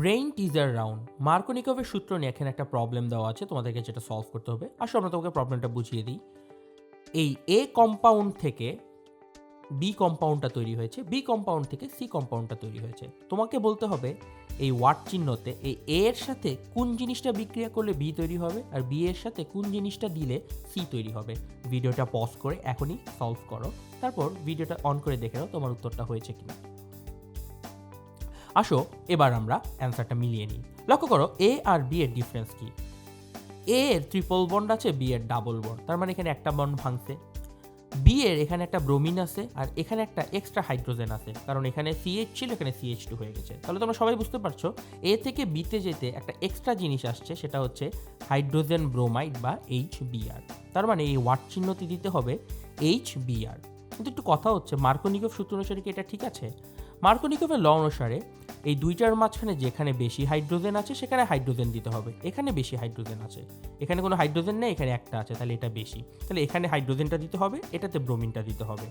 Brain teaser round মার্কোনিকভের সূত্র নিয়ে এখানে একটা প্রবলেম দেওয়া আছে, তোমাদেরকে যেটা সলভ করতে হবে। আসো, আমরা তোমাকে প্রবলেমটা বুঝিয়ে দিই। এই এ কম্পাউন্ড থেকে বি কম্পাউন্ডটা তৈরি হয়েছে বি কম্পাউন্ড থেকে সি কম্পাউন্ডটা তৈরি হয়েছে। তোমাকে বলতে হবে, এই ওয়াট চিহ্নতে এই এ এর সাথে কোন জিনিসটা বিক্রিয়া করলে বি তৈরি হবে, আর বি এর সাথে কোন জিনিসটা দিলে সি তৈরি হবে। ভিডিওটা পজ করে এখনই সলভ করো। তারপর ভিডিওটা অন করে দেখে নাও তোমার উত্তরটা হয়েছে কিনা। আসো, এবার আমরা অ্যান্সারটা মিলিয়ে নিই। লক্ষ্য করো এ আর বি এর ডিফারেন্স কি? এ এর ট্রিপল বন্ড আছে বি এর ডাবল বন্ড তার মানে এখানে একটা বন্ড ভাঙছে। বি এর এখানে একটা ব্রোমিন আছে, আর এখানে একটা এক্সট্রা হাইড্রোজেন আছে, কারণ এখানে সিএইচ ছিল, এখানে সিএইচ টু হয়ে গেছে। তাহলে তোমরা সবাই বুঝতে পারছ এ থেকে বিতে যেতে একটা এক্সট্রা জিনিস আসছে, সেটা হচ্ছে হাইড্রোজেন ব্রোমাইড বা এইচ বিআর তার মানে এই ওয়াট চিহ্নটি দিতে হবে এইচ বিআর কিন্তু একটু কথা হচ্ছে মার্কোনিকভ সূত্র অনুসারে কি এটা ঠিক আছে? মার্কোনিকভের ল অনুসারে এই দুইটার মাঝখানে যেখানে বেশি হাইড্রোজেন আছে, সেখানে হাইড্রোজেন দিতে হবে। এখানে বেশি হাইড্রোজেন আছে। এখানে কোনো হাইড্রোজেন নেই, এখানে একটা আছে, তাহলে এটা বেশি। তাহলে এখানে হাইড্রোজেনটা দিতে হবে, এটাতে ব্রোমিনটা দিতে হবে।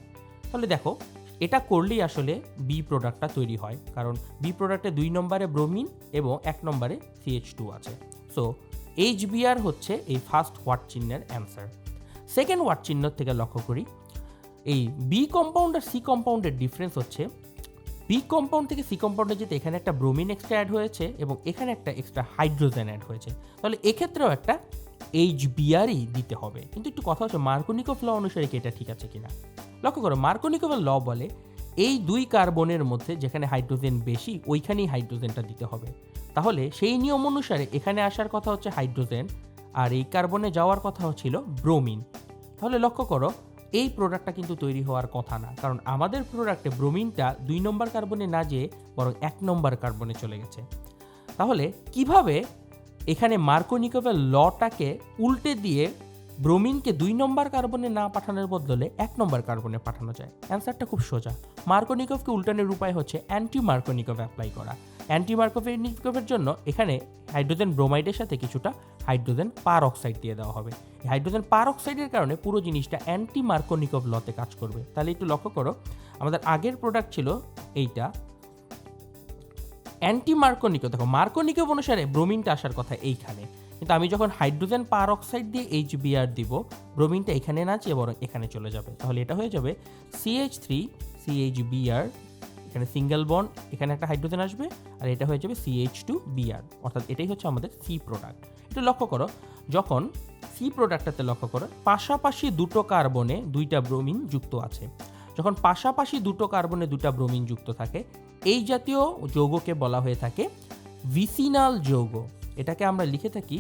তাহলে দেখো, এটা করলেই আসলে বি প্রোডাক্টটা তৈরি হয়। কারণ বি প্রোডাক্টে দুই নম্বরে ব্রোমিন এবং এক নম্বরে সিএইচ টু আছে। সো এইচ বিআর হচ্ছে এই ফার্স্ট ওয়াট চিহ্নের অ্যান্সার সেকেন্ড ওয়াট চিহ্ন থেকে লক্ষ্য করি, এই বি কম্পাউন্ড আর সি কম্পাউন্ডের ডিফারেন্স হচ্ছে বি কম্পাউন্ড থেকে সি কম্পাউন্ডে যেতে এখানে একটা ব্রোমিন এক্সট্রা অ্যাড হয়েছে এবং এখানে একটা এক্সট্রা হাইড্রোজেন অ্যাড হয়েছে, তাহলে এক্ষেত্রেও একটা এইচ বিআরই দিতে হবে। কিন্তু একটু কথা হচ্ছে মার্কোনিকভ ল অনুসারে কি এটা ঠিক আছে কিনা? লক্ষ্য করো মার্কোনিকভের ল বলে এই দুই কার্বনের মধ্যে যেখানে হাইড্রোজেন বেশি, ওইখানেই হাইড্রোজেনটা দিতে হবে। তাহলে সেই নিয়ম অনুসারে এখানে আসার কথা হচ্ছে হাইড্রোজেন আর এই কার্বনে যাওয়ার কথা ছিল ব্রোমিন তাহলে লক্ষ্য করো এই প্রোডাক্টটা কিন্তু তৈরি হওয়ার কথা না। কারণ আমাদের প্রোডাক্টে ব্রোমিনটা দুই নম্বর কার্বনে না যেয়ে বরং এক নম্বর কার্বনে চলে গেছে। তাহলে কীভাবে এখানে মার্কোনিকোভের লটাকে উল্টে দিয়ে ব্রোমিনকে দুই নম্বর কার্বনে না পাঠানোর বদলে এক নম্বর কার্বনে পাঠানো যায়? অ্যান্সারটা খুব সোজা। মার্কোনিকভকে উল্টানোর উপায় হচ্ছে অ্যান্টি মার্কোনিকভ অ্যাপ্লাই করা। অ্যান্টি মার্কোনিকভের জন্য এখানে হাইড্রোজেন ব্রোমাইডের সাথে কিছুটা হাইড্রোজেন পার অক্সাইড দিয়ে দেওয়া হবে। হাইড্রোজেন পার অক্সাইডের কারণে পুরো জিনিসটা অ্যান্টি মার্কোনিকভ লতে কাজ করবে। তাহলে একটু লক্ষ্য করো, আমাদের আগের প্রোডাক্ট ছিল এইটা। অ্যান্টি মার্কোনিকভ দেখো মার্কোনিকভ অনুসারে ব্রোমিনটা আসার কথা এইখানে। কিন্তু আমি যখন হাইড্রোজেন পার অক্সাইড দিয়ে এইচ বিআর দিব, ব্রোমিনটা এখানে না চেয়ে বরং এখানে চলে যাবে। তাহলে এটা হয়ে যাবে সিএইচ থ্রি সিএইচ বিআর এখানে সিঙ্গেল বন্ড এখানে একটা হাইড্রোজেন আসবে, আর এটা হয়ে যাবে সিএইচ টু বিআর অর্থাৎ এটাই হচ্ছে আমাদের সি প্রোডাক্ট একটু লক্ষ্য করো, যখন সি প্রোডাক্টটাতে লক্ষ্য করো, পাশাপাশি দুটো কার্বনে দুইটা ব্রোমিন যুক্ত আছে। যখন পাশাপাশি দুটো কার্বনে দুটা ব্রোমিন যুক্ত থাকে, এই জাতীয় যৌগকে বলা হয়ে থাকে ভিসিনাল যৌগ। এটাকে আমরা লিখে থাকি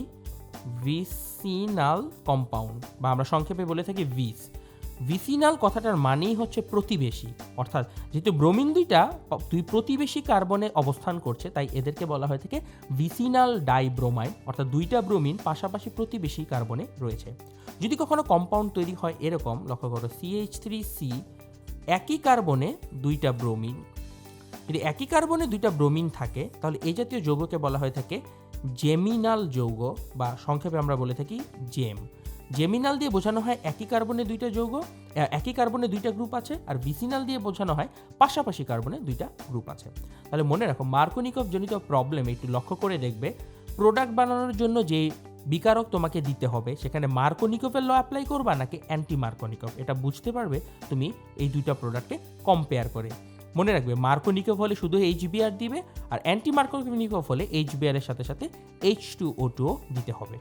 ভিসিনাল কম্পাউন্ড বা আমরা সংক্ষেপে বলে থাকি ভিস ভিসিনাল কথাটার মানেই হচ্ছে প্রতিবেশী। অর্থাৎ যেহেতু ব্রোমিন দুইটা, দুই প্রতিবেশী কার্বনে অবস্থান করছে, তাই এদেরকে বলা হয়ে থাকে ভিসিনাল ডাইব্রোমাইড অর্থাৎ দুইটা ব্রোমিন পাশাপাশি প্রতিবেশী কার্বনে রয়েছে। যদি কখনো কম্পাউন্ড তৈরি হয় এরকম, লক্ষ্য করো সিএইচ থ্রি সি একই কার্বনে দুইটা ব্রোমিন যদি একই কার্বনে দুইটা ব্রোমিন থাকে, তাহলে এই জাতীয় যৌগকে বলা হয়ে থাকে জেমিনাল যৌগ, বা সংক্ষেপে আমরা বলে থাকি জেম জেমিনাল দিয়ে বোঝানো হয় একই কার্বনে দুইটা যৌগ একই কার্বনে দুইটা গ্রুপ আছে, আর ভিসিনাল দিয়ে বোঝানো হয় পাশাপাশি কার্বনে দুইটা গ্রুপ আছে। তাহলে মনে রাখো মার্কোনিকভ জনিত প্রবলেম একটু লক্ষ্য করে দেখবে প্রোডাক্ট বানানোর জন্য যে বিকারক তোমাকে দিতে হবে, সেখানে মার্কোনিকভের ল অ্যাপ্লাই করবা নাকি অ্যান্টি মার্কোনিকভ এটা বুঝতে পারবে তুমি এই দুইটা প্রোডাক্টে কম্পেয়ার করে। মনে রাখবে মার্কোনিকভ হলে শুধু এইচ বিআর দিবে, আর অ্যান্টি মার্কোনিকভ হলে এইচ এর সাথে সাথে এইচ টু ও টুও দিতে হবে।